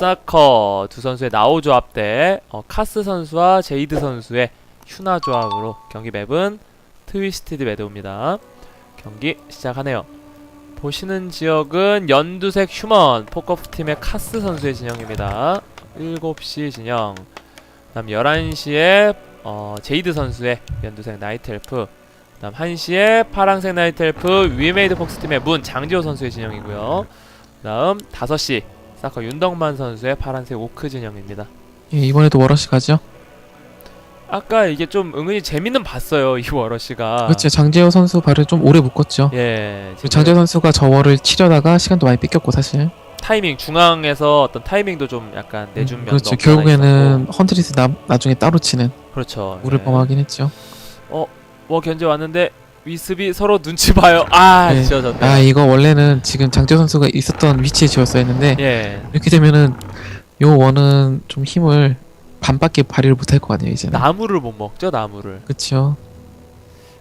사커 두 선수의 나오 조합 대 어, 카스 선수와 제이드 선수의 휴나 조합으로 경기 맵은 트위스티드 매드입니다. 경기 시작하네요. 보시는 지역은 연두색 휴먼 포커프 팀의 카스 선수의 진영입니다. 7시 진영. 그다음 11시에 어, 제이드 선수의 연두색 나이트 엘프. 그다음 1시에 파랑색 나이트 엘프 위메이드 폭스 팀의 문 장지호 선수의 진영이고요. 그다음 5시 사커 윤덕만 선수의 파란색 오크 진영입니다. 예, 이번에도 워러시 가죠. 아까 이게 좀 은근히 재밌는 봤어요 이 워러시가. 그렇죠. 장재호 선수 발을 좀 오래 묶었죠. 예. 지금 장재호 선수가 저 월을 치려다가 시간도 많이 뺏겼고 사실. 타이밍 중앙에서 어떤 타이밍도 좀 약간 내준 음, 면도 그렇죠. 결국에는. 헌트리스 나, 나중에 따로 치는 그렇죠. 우를 예. 범하긴 했죠. 워 견제 왔는데 위습이 서로 눈치 봐요. 아 네. 지어졌네. 아 이거 원래는 지금 장재호 선수가 있었던 위치에 지었어야 했는데 예. 이렇게 되면은 요 원은 좀 힘을 반밖에 발휘를 못할 것 같네요 이제는. 나무를 못 먹죠 나무를. 그렇죠.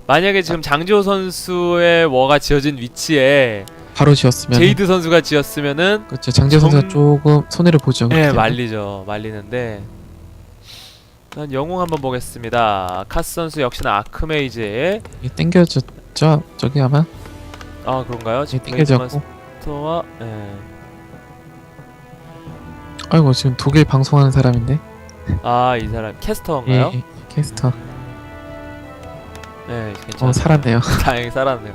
만약에 지금 장지호 선수의 워가 지어진 위치에 바로 지었으면. 제이드 선수가 지었으면은 그렇죠. 장재호 좀- 선수가 조금 손해를 보죠. 그렇게 예 되면. 말리죠 말리는데 일단 영웅 한번 보겠습니다. 카스 선수 역시나 아크메이지. 이게 땡겨졌죠. 저기 아마 아 그런가요? 이게 지금 블레이드 땡겨졌고. 마스터와 예. 아이고 지금 독일 방송하는 사람인데. 아 이 사람 캐스터인가요? 예, 예, 캐스터. 네 괜찮아요. 어 살았네요. 다행히 살았네요.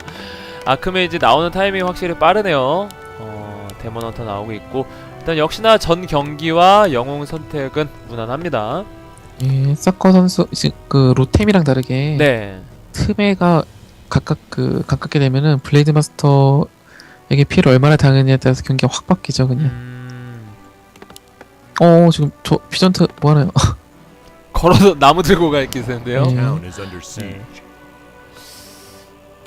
아크메이지 나오는 타이밍이 확실히 빠르네요. 어, 데모넌터 나오고 있고 일단 역시나 전 경기와 영웅 선택은 무난합니다. 예, 사커 선수 지- 그 로템이랑 다르게 네. 틈에가 각각 그 가깝게 되면은 블레이드 마스터에게 피해를 얼마나 당했냐에 따라서 경기가 확 바뀌죠 그냥. 음, 어 지금 저 피전트 뭐 하나요? 걸어서 나무 들고 갈 기세인데요. 예. town is under siege.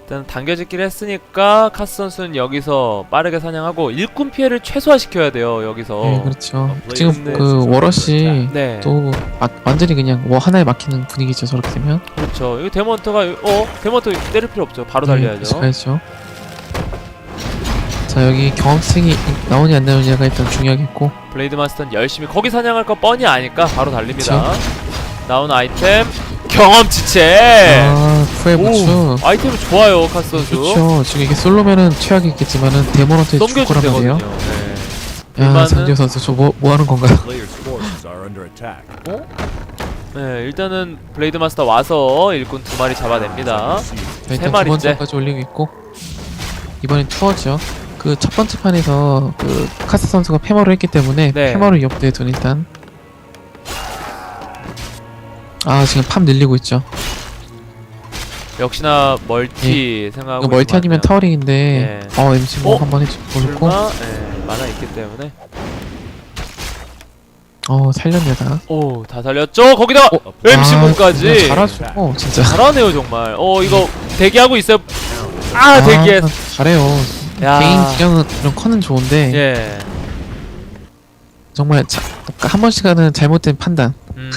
일단 당겨짓기를 했으니까 카스 선수는 여기서 빠르게 사냥하고 일꾼 피해를 최소화시켜야 돼요. 여기서. 예, 그렇죠. 블레이드 지금 그 워러시 네. 또막 완전히 그냥 뭐 하나에 막히는 분위기죠 저렇게 되면. 그렇죠. 이거 데모넌터가 어 데모넌터 때릴 필요 없죠. 바로 달려야죠. 가야죠. 자 여기 경험치이 나오냐 안 나오냐가 일단 중요하겠고 블레이드 마스터는 열심히 거기 사냥할 거 뻔히 아니까 바로 달립니다. 나오는 아이템 경험치체. 아 후회 부추 아이템 좋아요 카스 선수. 그렇죠 지금 이게 솔로면은 최악이겠지만은 데모한테 줄 넘겨줄 거란. 말이에요 네. 야 불만은- 장재호 선수 저 뭐 뭐 하는 건가요? Players' forces are under attack. 네, 일단은 블레이드 마스터 와서 일꾼 두 마리 잡아냅니다. 자, 세 일단 두 마리째. 번째까지 올리고 있고 이번엔 투어죠 그 첫 번째 판에서 그 카스 선수가 패머를 했기 때문에 네. 패머를 옆에 둔 일단 아 지금 팜 늘리고 있죠 역시나 멀티 생각하고 이거 멀티 아니면 타워링인데 예. 어 MC 뭐 어? 한번 불마 예, 만화 있기 때문에 어 살렸네다 오 다 살렸죠. 거기다가 어, MC 아, 잘하죠 어, 진짜 잘하네요 정말. 어 이거 대기하고 있어요. 아 대기해. 잘해요 야. 개인 기량은 이런 좋은데 예. 정말 자, 한 번씩 하는 잘못된 판단 음.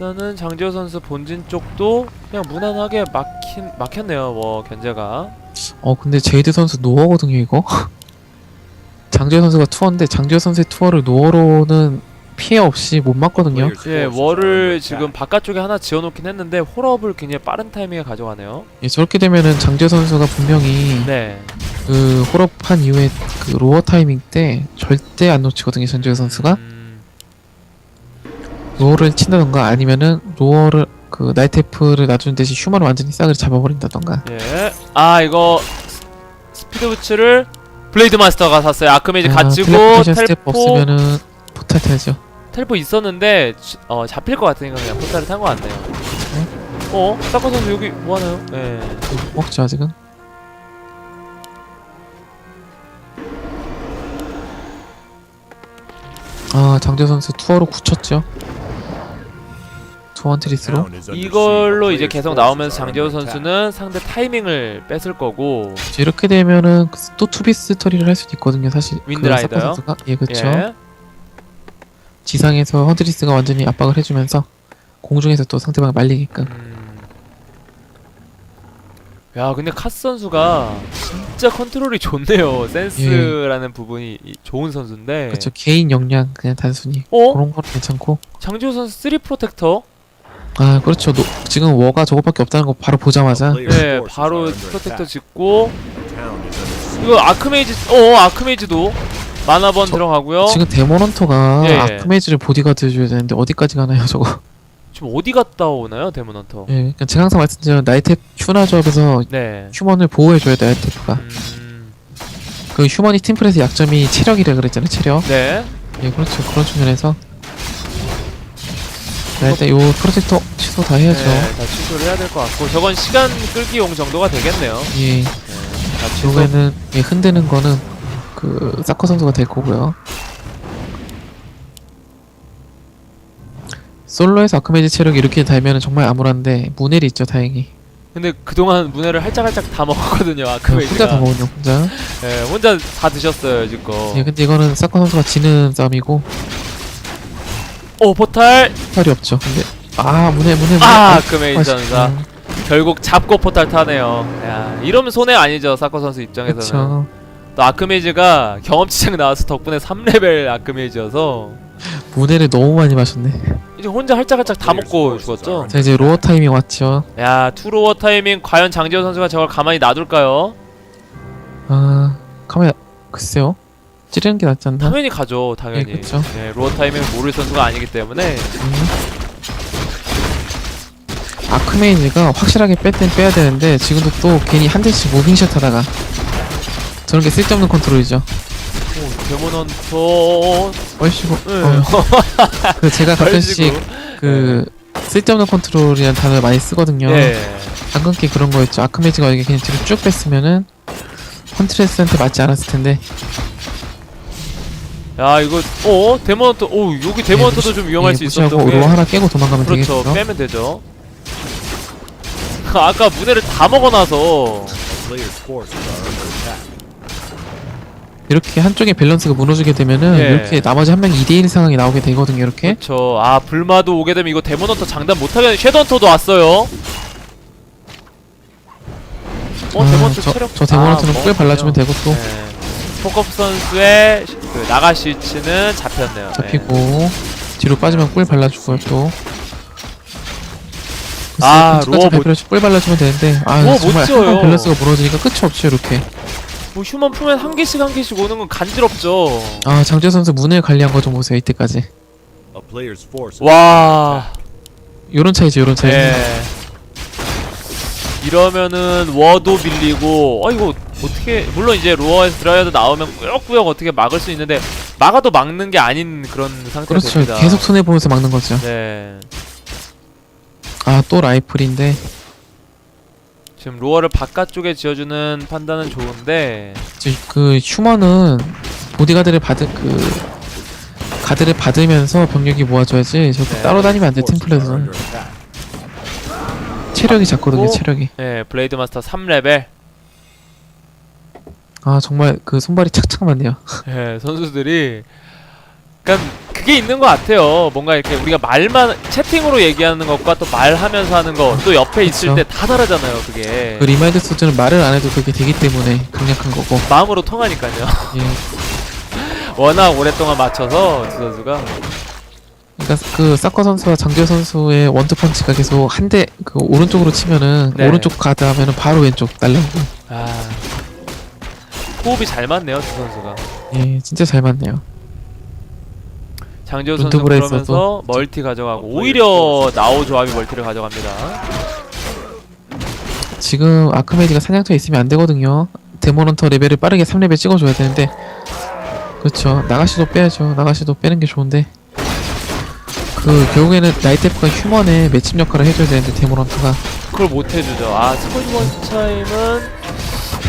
일단은 장지호 선수 본진 쪽도 그냥 무난하게 막힌 막혔네요. 뭐 견제가. 어 근데 제이드 선수 노어거든요 이거 장재호 선수가 투어인데 장재호 선수의 투어를 노어로는 피해 없이 못 맞거든요 Players' 예, 월을 지금. 바깥쪽에 하나 지어놓긴 했는데 홀업을 굉장히 빠른 타이밍에 가져가네요. 예, 저렇게 되면은 장재호 선수가 분명히 네. 그 홀업한 이후에 그 로어 타이밍 때 절대 안 놓치거든요 장재호 선수가 음, 로어를 친다던가 아니면은 로어를 그 나이테프를 놔주는 대신 휴머를 완전히 싹을 잡아버린다던가 예. 아 이거 스- 스피드 부츠를 블레이드 마스터가 샀어요. 아크메이지 아, 가지고 스텝 텔포 없으면은 포탈 타야죠 텔포 있었는데 지- 어 잡힐 것 같으니까 그냥 포탈을 탄 것 같네요. 어? 사커 선수 여기 뭐 하나요? 예. 먹죠 아직은 아 장재호 선수 투어로 굳혔죠 is under 이걸로. 이제 계속 나오면서 장재호. 선수는 상대 타이밍을 뺏을 거고 이렇게 되면은 또 투비스 처리를 할 수도 있거든요 사실 그 윈드라이더요? 사커 선수가 예 그렇죠 예. 지상에서 헌트리스가 완전히 압박을 해주면서 공중에서 또 상대방을 말리게끔 음, 야 근데 카스 선수가 진짜 컨트롤이 좋네요. 센스라는 부분이 이- 좋은 선수인데. 그렇죠 개인 역량 그냥 단순히 어? 그런 건 괜찮고 장지호 선수 3 프로텍터. 아 그렇죠 노, 지금 워가 저것밖에 없다는 거 바로 보자마자 네, 바로 프로텍터. 짓고. 이거 아크메이지 어 아크메이지도 만화번 저- 들어가고요. 지금 데모넌터가 예, 예. 아크메이즈를 보디가드 해줘야 되는데 어디까지 가나요 저거 지금 어디 갔다 오나요 데모넌터? 예 그러니까 제가 항상 말씀드린 나이텍 휴나 조합에서 네. 휴먼을 보호해줘야 돼 나이텍가 음, 그 휴먼이 팀플에서 약점이 체력이라 그랬잖아요 체력 네. 예 그렇죠 그런 측면에서 나 일단 요 프로젝터 취소 다 해야죠 네, 다 취소를 해야 될 것 같고 저건 시간 끌기용 정도가 되겠네요. 예 네, 다 취소. 결국에는 예, 흔드는 거는 그 사커 선수가 될 거고요 솔로에서 아크메이즈 체력이 이렇게 달면은 정말 암울한데 문헬이 있죠 다행히 근데 그동안 문해를 할짝할짝 다 먹었거든요 그. 혼자 다 먹었냐 혼자 네, 혼자 다 드셨어요 지금. 예 근데 이거는 사커 선수가 지는 싸움이고 오 포탈. 탈이 없죠 근데 아 문헬 문헬 문헬 아 아, 아크메이지 전사. 아쉽다. 결국 잡고 포탈 타네요. 야 이러면 손해 아니죠 사커 선수 입장에서는. 그쵸 또 아크메이지가 경험치장 나와서 덕분에 3레벨 아크메이지여서 문헬을 너무 많이 마셨네 이제 혼자 할짝할짝 다 먹고 죽었죠. 자 이제 로어 타이밍 왔죠 야 투로워 타이밍 과연 장지호 선수가 저걸 가만히 놔둘까요? 아 카메라 글쎄요 찌르는 게 낫지 않나? 당연히 가죠 당연히. 네, 그쵸. 네, 로어 타이밍 모를 선수가 아니기 때문에 음. 아크메이즈가 확실하게 뺄 땐 빼야 되는데 지금도 또 괜히 한 대씩 무빙샷 하다가 저런 게 쓸데없는 컨트롤이죠 오, 데모넌터 얼씨구 네. 어. 그 제가 가끔씩. 그 쓸데없는 컨트롤이라는 단어를 많이 쓰거든요 네. 방금 게 그런 거였죠 아크메이즈가 이게 그냥 뒤로 쭉 뺐으면은 컨트레스한테 맞지 않았을 텐데 야 이거 어 데모넌터 오 여기 데모넌터도 좀 위험할 예, 수 있었던 게로 하나 깨고 도망가면 그렇죠 되겠죠 빼면 되죠. 아까 문해를 다 먹어놔서. 이렇게 한쪽의 밸런스가 무너지게 되면은 예. 이렇게 나머지 한 명이 2대1 상황이 나오게 되거든요 이렇게 그렇죠. 아 불마도 오게 되면 이거 데모넌터 장담 못하겠네. 쉐던터도 왔어요. 어 아, 저, 체력 저 데모노트는 아, 꿀 발라주면. 되고 또 네. 포컵 선수의 시- 그 나가시치는 잡혔네요. 잡히고 뒤로 빠지면 꿀 발라주고요 또 아, 로어 펜치까지 못- 꿀 발라주면 되는데 아 로어 못 정말 지어요. 한번 밸런스가 무너지니까 끝이 없죠 이렇게 네. 뭐 휴먼 풀면 한 개씩 한 개씩 오는 건 간지럽죠. 아 장재 선수 문을 관리한 거 좀 보세요 이때까지 A player's forces 와. 요런 차이죠 요런 차이 네. 이러면은 워도 밀리고 어 이거 어떻게 물론 이제 로어에서 드라이어도 나오면 꾸역꾸역 어떻게 막을 수 있는데 막아도 막는 게 아닌 그런 상태가 그렇죠 됩니다. 계속 손해 보면서 막는 거죠 네. 아 또 라이플인데 지금 로어를 바깥쪽에 지어주는 판단은 좋은데 그 휴먼은 보디가드를 받은 그 가드를 받으면서 병력이 모아줘야지 저렇게 네. 따로 다니면 안돼 팀플에서는 under attack. 체력이 작거든요 오. 체력이 네 블레이드 마스터 3레벨 아 정말 그 손발이 착착 맞네요 네, 선수들이 그러니까 그게 있는 것 같아요. 뭔가 이렇게 우리가 말만 채팅으로 얘기하는 것과 또 말하면서 하는 거 또 옆에 있을 그쵸. 때 다 다르잖아요. 그게 그 리마인드 소즈는 말을 안 해도 그게 되기 때문에 강력한 거고 마음으로 통하니까요. 예. 워낙 오랫동안 맞춰서 두 선수가 그러니까 그 사커 선수와 장재 선수의 원투 펀치가 계속 한 대 그 오른쪽으로 치면은 네. 오른쪽 가드 하면은 바로 왼쪽 날라오고 아 호흡이 잘 맞네요 두 선수가. 예 진짜 잘 맞네요. 장지호 선수 그러면서 멀티 가져가고 오히려 나오 조합이 멀티를 가져갑니다. 지금 아크메디가 사냥터에 있으면 안 되거든요. 데모넌터 레벨을 빠르게 3레벨 찍어줘야 되는데. 그렇죠. 나가시도 빼야죠. 나가시도 빼는 게 좋은데. 그 결국에는 나이테프가 휴먼의 매칭 역할을 해줘야 되는데 데모넌트가. 그걸 못 해주죠. 아 스포츠 원타임은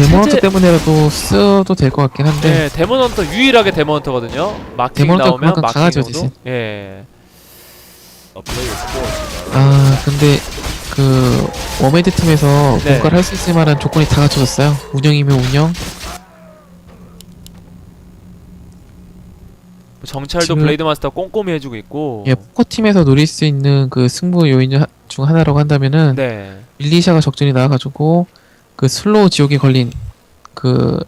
데모넌트 실제- 때문에라도 써도 될 것 같긴 한데 네 데모넌터 유일하게 데모넌터거든요. 마킹 데모넌터가 나오면 그만큼 강하죠, 마킹으로. 대신. 예. Are 아 근데 그 워메드 팀에서 네. 뭔가를 할 수 있을 만한 조건이 다 갖춰졌어요 운영이면 운영 뭐 정찰도 지금- 블레이드 마스터 꼼꼼히 해주고 있고. 예 포커 팀에서 노릴 수 있는 그 승부 요인 중 하나라고 한다면은 네. 밀리샤가 적절히 나와가지고 그 슬로우 지옥에 걸린 그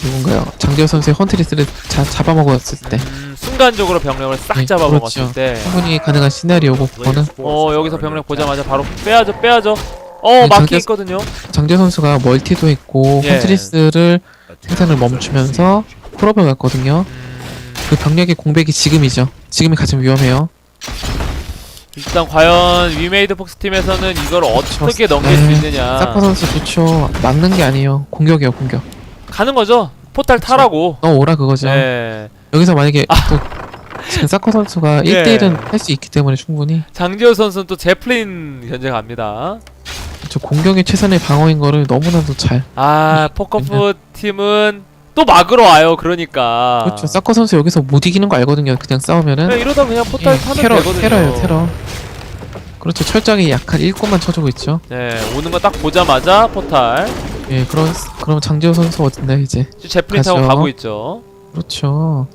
누군가요? 장재호 선수의 헌트리스를 자, 잡아먹었을 때 음, 순간적으로 병력을 싹 네, 잡아먹었을 그렇죠. 때. 충분히 가능한 시나리오고 그거는 어 여기서 병력 보자마자 바로 빼야죠 빼야죠. 어 네, 막히 있거든요. 장재호 선수가 멀티도 했고 예. 헌트리스를 생산을 멈추면서 풀업을 갔거든요. 음, 그 병력의 공백이 지금이죠. 지금이 가장 위험해요. 일단 과연 위메이드 폭스 팀에서는 이걸 어떻게. 넘길 수 네. 있느냐. 선수 좋죠. 막는 게 아니에요. 공격이에요, 공격. 가는 거죠. 포탈 타라고. 너 오라 그거죠. 네. 여기서 만약에 또 지금 사커 선수가 예. 1대1은 할 수 있기 때문에 충분히 장지호 선수는 또 제플린 현재 갑니다. 저 공격이 최선의 방어인 거를 너무나도 잘. 아 포커프 팀은 또 막으러 와요. 그러니까. 그렇죠. 사커 선수 여기서 못 이기는 거 알거든요. 그냥 싸우면은. 그냥 이러다 그냥 포탈 예, 타면 테러, 되거든요. 테러예요, 테러. 그렇죠. 철저하게 약한 일꾼만 쳐주고 있죠. 네, 오는 거 딱 보자마자 포탈. 예, 그럼 그럼 장재호 선수 어딘데 이제? 지금 제플린 타고 가죠. 가고 있죠. 그렇죠.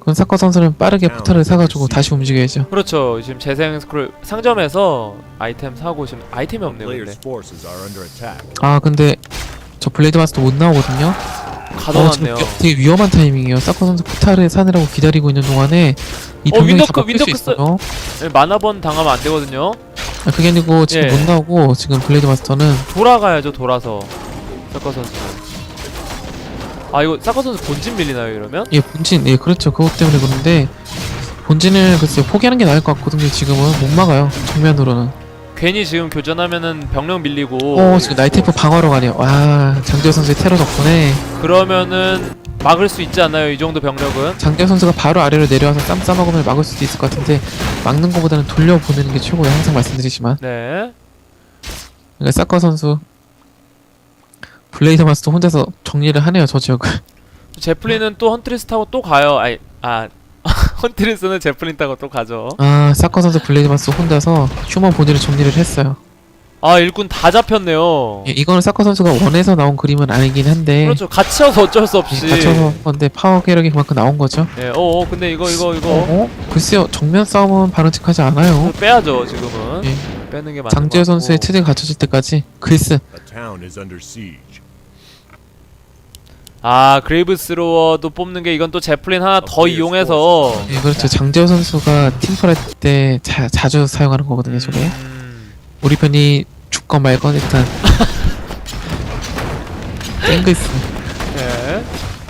그럼 사커 선수는 빠르게 포탈을 사가지고 다시 움직여야죠. 그렇죠. 지금 재생 스크롤 상점에서 아이템 사고 지금 아이템이 없네요. 근데 Players' forces are under attack. 아 근데 저 블레이드 마스터 못 나오거든요. 어, 가둬놨네요. 위- 되게 위험한 타이밍이에요. 사커 선수 포탈을 사느라고 기다리고 있는 동안에 이 어, 병력이 윈도크, 다 바뀔 수 윈도크 있어요. 네, 만화번 당하면 안 되거든요. 아, 그게 아니고 지금 예. 못 나오고 지금 블레이드 마스터는 돌아가야죠. 돌아서 사커 선수. 아 이거 사커 선수 본진 밀리나요 이러면? 예 본진 예 그렇죠 그것 때문에 그런데 본진을 글쎄 포기하는 게 나을 것 같거든요. 지금은 못 막아요. 정면으로는. 괜히 지금 교전하면은 병력 밀리고. 오 지금 나이테프 방어로 가네요. 와 장재호 선수의 테러 덕분에 그러면은 막을 수 있지 않나요? 이 정도 병력은? 장재호 선수가 바로 아래로 내려와서 쌈 싸먹으면 막을 수도 있을 것 같은데 막는 것보다는 돌려보내는 게 최고예요. 항상 말씀드리지만 네. 그러니까 사커 선수 블레이드 마스터 혼자서 정리를 하네요 저 지역을. 제플린은 또 헌트리스 타고 또 가요. 아이 아 헌트리스는 제플린 타고 또 가죠. 아 사커 선수 블레이드 마스터 혼자서 휴먼 본인을 정리를 했어요. 아 일꾼 다 잡혔네요. 예, 이거는 사커 선수가 원해서 나온 그림은 아니긴 한데 그렇죠. 갇혀서 어쩔 수 없이. 예, 갇혀서 한 건데 파워 계력이 그만큼 나온 거죠. 예. 어, 어 근데 이거 이거 이거 어? 글쎄요 정면 싸움은 바람직하지 않아요. 빼야죠 지금은. 예. 빼는 게 맞는 장재호 것 같고. 선수의 체제가 갖춰질 때까지 글쎄 A town is under siege. 아 그레이브스로어도 뽑는 게 이건 또 제플린 하나 더 이용해서. 예, 그렇죠 장재호 선수가 팀플 할때 자주 사용하는 거거든요 저게 음, 우리 편이 죽건 말건 일단 땡글스 예.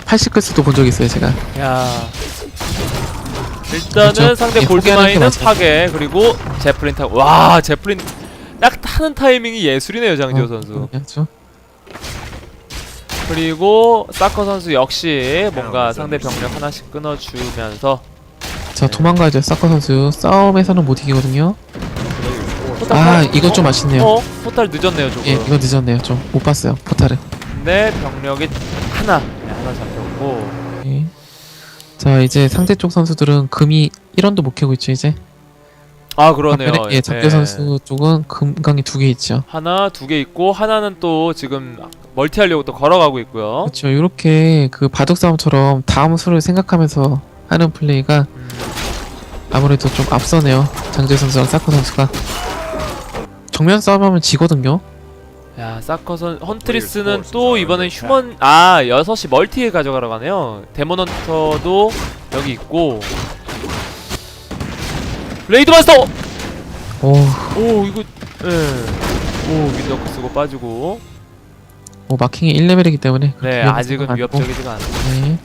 80글스도 본 적 있어요 제가 야. 일단은 그렇죠. 상대 예, 포기하는 게 골드마인은 맞아요. 파괴 그리고 제플린 타고 와 제플린 딱 타는 타이밍이 예술이네요 장지호 선수. 그렇죠 그리고 사커 선수 역시 뭔가 상대 병력 하나씩 끊어주면서 자 도망가죠 사커 선수 싸움에서는 못 이기거든요. 포탈 아 이거 좀 아쉽네요. 어? 포탈 늦었네요 조금. 예 이거 늦었네요. 좀 못 봤어요 포탈을 근데 병력이 하나 네, 하나 잡혔고. 예. 자 이제 상대 쪽 선수들은 금이 1원도 못 캐고 있죠 이제 아 그러네요. 반면에, 예 장재 선수 쪽은 금강이 두 개 있죠. 하나 두 개 있고 하나는 또 지금 멀티하려고 또 걸어가고 있고요. 그렇죠. 이렇게 그 바둑 싸움처럼 다음 수를 생각하면서 하는 플레이가 음, 아무래도 좀 앞서네요. 장재 선수랑 사커 선수가. 정면 싸움하면 지거든요. 야 사커 선 헌트리스는 또 이번엔 휴먼 아 6시 멀티에 가져가러 가네요. 데몬 헌터도 여기 있고 레이드 마스터! 오, 오 이거 예오 윈더크 쓰고 빠지고. 뭐 마킹이 1레벨이기 때문에 네 그렇게 아직은. 위협적이지가 않아요. 네.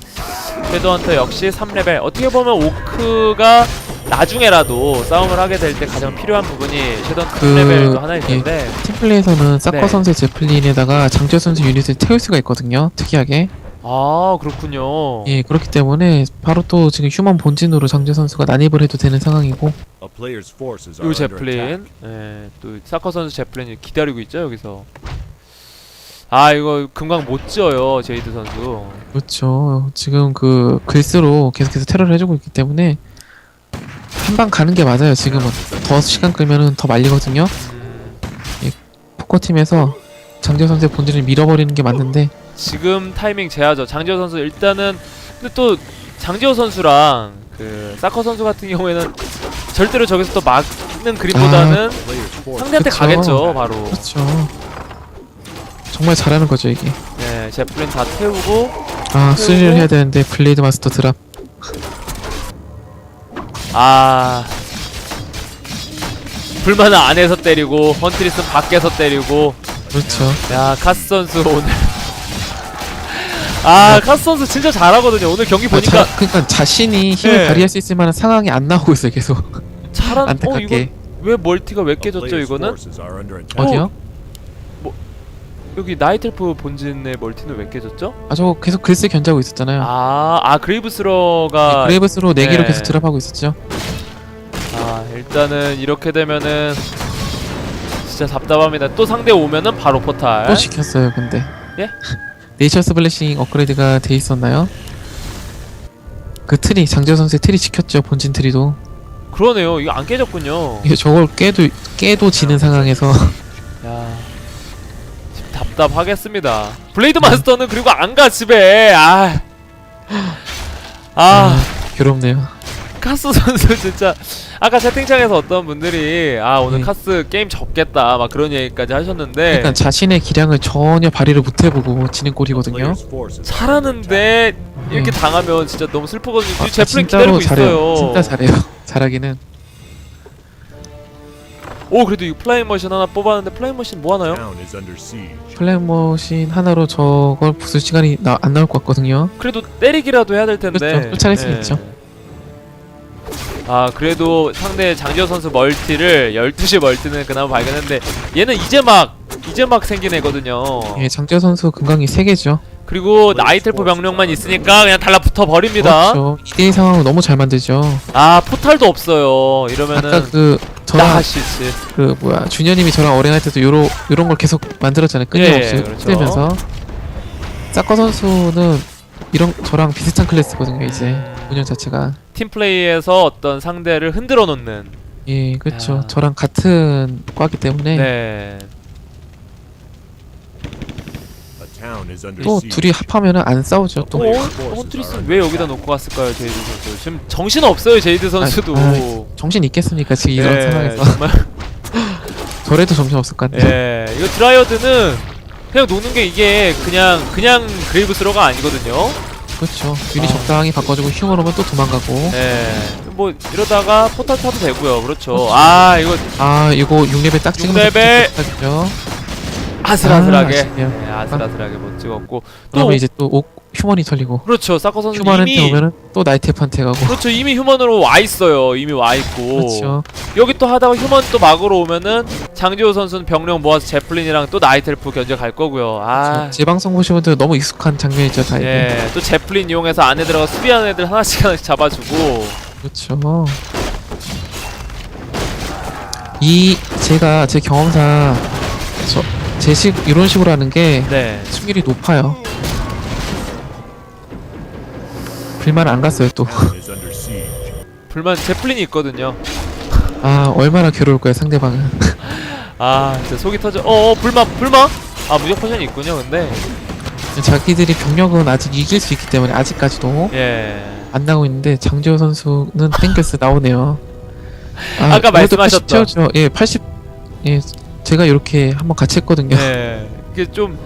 섀도헌터 역시 3레벨. 어떻게 보면 오크가 나중에라도 싸움을 하게 될 때 가장 필요한 부분이 섀도헌터 그- 3레벨도 하나 있는데. 팀플레이에서는 사커 네. 선수의 제플린에다가 장재 선수 유닛을 태울 수가 있거든요 특이하게 아 그렇군요. 예 그렇기 때문에 바로 또 지금 휴먼 본진으로 장재 선수가 난입을 해도 되는 상황이고. 요 제플린. 예, 또 사커 선수 제플린이 기다리고 있죠 여기서. 아 이거 금방 못 지어요 제이드 선수. 그렇죠. 지금 그 글쓰로 계속해서 테러를 해주고 있기 때문에 한 방 가는 게 맞아요 지금은. 더 시간 끌면은 더 말리거든요. 음, 포커 팀에서 장재 선수의 본진을 밀어버리는 게 맞는데 지금 타이밍 제하죠 장지호 선수 일단은 근데 또 장지호 선수랑 그 사커 선수 같은 경우에는 절대로 저기서 또 막는 그림보다는 A player's forces 상대한테 그쵸. 가겠죠 바로 그렇죠 정말 잘하는 거죠 이게. 네, 제플린 다 태우고 아 수리를 해야 되는데 블레이드 마스터 드랍. 아 불만은 안에서 때리고 헌트리스 밖에서 때리고 그렇죠. 야 카스 선수 오늘 아 카스 선수 진짜 잘하거든요 오늘 경기 아, 보니까 자, 그러니까 자신이 힘을 네. 발휘할 수 있을 만한 상황이 안 나오고 있어요 계속. 잘한 어 이거 안타깝게. 왜 멀티가 왜 깨졌죠 이거는 forces are under attack. 어디요? 여기 나이텔프 본진의 멀티는 왜 깨졌죠? 아저 계속 글쎄 견제하고 있었잖아요. 아, 아 그레이브스러가 네, 그레이브스로 4개로 네. 계속 드랍하고 있었죠. 아 일단은 이렇게 되면은 진짜 답답합니다. 또 상대 오면은 바로 포탈. 또 시켰어요 근데. 예? 네이처 스 블레싱 업그레이드가 돼 있었나요? 그 트리 장재 선수의 트리 지켰죠 본진 트리도. 그러네요. 이거 안 깨졌군요. 이게 저걸 깨도 깨도 지는 상황에서 야 지금 답답하겠습니다. 블레이드 마스터는 그리고 안 가 집에. 아. 아, 괴롭네요. 카스 선수 진짜 아까 채팅창에서 어떤 분들이 아 오늘 네. 카스 게임 접겠다 막 그런 얘기까지 하셨는데 일단 자신의 기량을 전혀 발휘를 못 해보고 지는 꼴이거든요. 잘하는데 이렇게 네. 당하면 진짜 너무 슬프거든요. 아, 지금 제플린 기다리고 잘해요. 있어요. 진짜 잘해요. 잘하기는. 오 그래도 이 플라잉 머신 하나 뽑았는데 플라잉 머신 뭐 하나요? 플랜머신 하나로 저걸 부술 시간이 나, 안 나올 것 같거든요. 그래도 때리기라도 해야 될 텐데. 그렇죠. 쫓아낼 수는 예. 있죠. 아 그래도 상대 장지호 선수 멀티를 12시 멀티는 그나마 발견했는데 얘는 이제 막 이제 막 생긴 애거든요. 예, 장재 선수 금강이 3개죠. 그리고 나이텔프 병력만 있으니까 그냥 달라붙어 버립니다. 그렇죠. 2대2 상황을 너무 잘 만들죠. 아 포탈도 없어요. 이러면은 아까 그 저랑 나하시스. 그 뭐야 준현님이 저랑 어랭할 때도 요러 요런 걸 계속 만들었잖아요. 끊임없이 예, 그렇죠. 흔들면서 사커 선수는 이런 저랑 비슷한 클래스거든요. 이제 운영 자체가 팀 플레이에서 어떤 상대를 흔들어 놓는. 예 그렇죠. 야. 저랑 같은 과기 때문에 네. 또. 둘이 합하면은 안 싸우죠. 또 어, 헌트리스 왜 여기다 놓고 갔을까요, 제이드 선수? 지금 정신 없어요, 제이드 선수도. 아, 정신 있겠습니까 지금 이런 예, 상황에서 정말. 저래도 정신 없을 것 같네요. 예, 이거 드라이어드는 그냥 노는 게 이게 그냥 그냥 그레이브스러가 아니거든요. 그렇죠. 유닛 아. 적당히 바꿔주고 휴먼 오면 또 도망가고. 예, 뭐 이러다가 포탈 타도 되고요. 그렇죠. 아, 이거 아 이거 6레벨 딱 찍으면 6레벨. 죠 아슬아슬하게, 아, 아쉽네요. 예, 아슬아슬하게 못 찍었고 또 그러면 이제 또 옥, 휴먼이 털리고 그렇죠. 사커 선수 휴먼한테 이미 오면은 또 나이테프한테 가고. 그렇죠. 이미 휴먼으로 와 있어요. 이미 와 있고. 그렇죠. 여기 또 하다가 휴먼 또 막으러 오면은 장지호 선수는 병력 모아서 제플린이랑 또 나이텔프 견제 갈 거고요. 아. 제 방송 보시면 들 너무 익숙한 장면이죠, 다 이게. 예, 또 제플린 이용해서 안에 들어가 수비하는 애들 하나씩 하나씩 잡아주고 그렇죠. 이 제가 제 경험상 저 제식 이런 식으로 하는 게 네. 승률이 높아요. 불만 안 갔어요 또. 불만 제플린이 있거든요. 아 얼마나 괴로울 거야 상대방은. 아, 진짜 속이 터져. 어, 어 불만, 불만? 아, 무적 포션이 있군요. 근데 자기들이 병력은 아직 이길 수 있기 때문에 아직까지도 예. 안 나오고 있는데 장재호 선수는 땡겨스 나오네요. 아까 그래도 말씀하셨던. 80 채웠죠. 예, 80. 예, 제가 이렇게 한번 같이 했거든요. 예. 이게 좀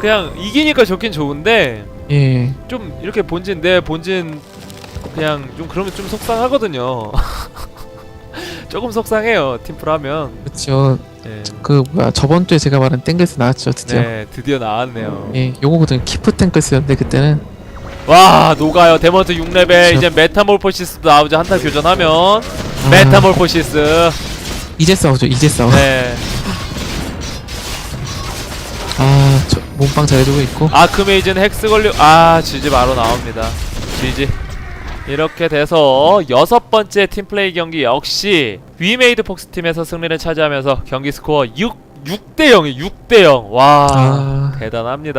그냥 이기니까 좋긴 좋은데 예, 좀 이렇게 본진 내 본진 그냥 좀 그러면 좀 속상하거든요. 조금 속상해요. 팀플 하면. 그렇죠. 예. 그 뭐야 저번 주에 제가 말한 땡겨스 나왔죠, 드디어. 네, 드디어 나왔네요. 예, 요거거든 키프 땡겨스였는데 그때는 와, 녹아요. 데몬트 6레벨. 그쵸. 이제 메타몰포시스도 나오죠. 한타 교전하면 아, 메타몰포시스. 이제 싸우죠, 이제 싸워. 네. 저 몸빵 잘해주고 있고. 아크메이즈는 헥스 걸려 아 지지 바로 나옵니다 지지 이렇게 돼서 여섯 번째 팀플레이 경기 역시 위메이드 폭스 팀에서 승리를 차지하면서 경기 스코어 6 6대 0이 6대 0. 와 아, 대단합니다.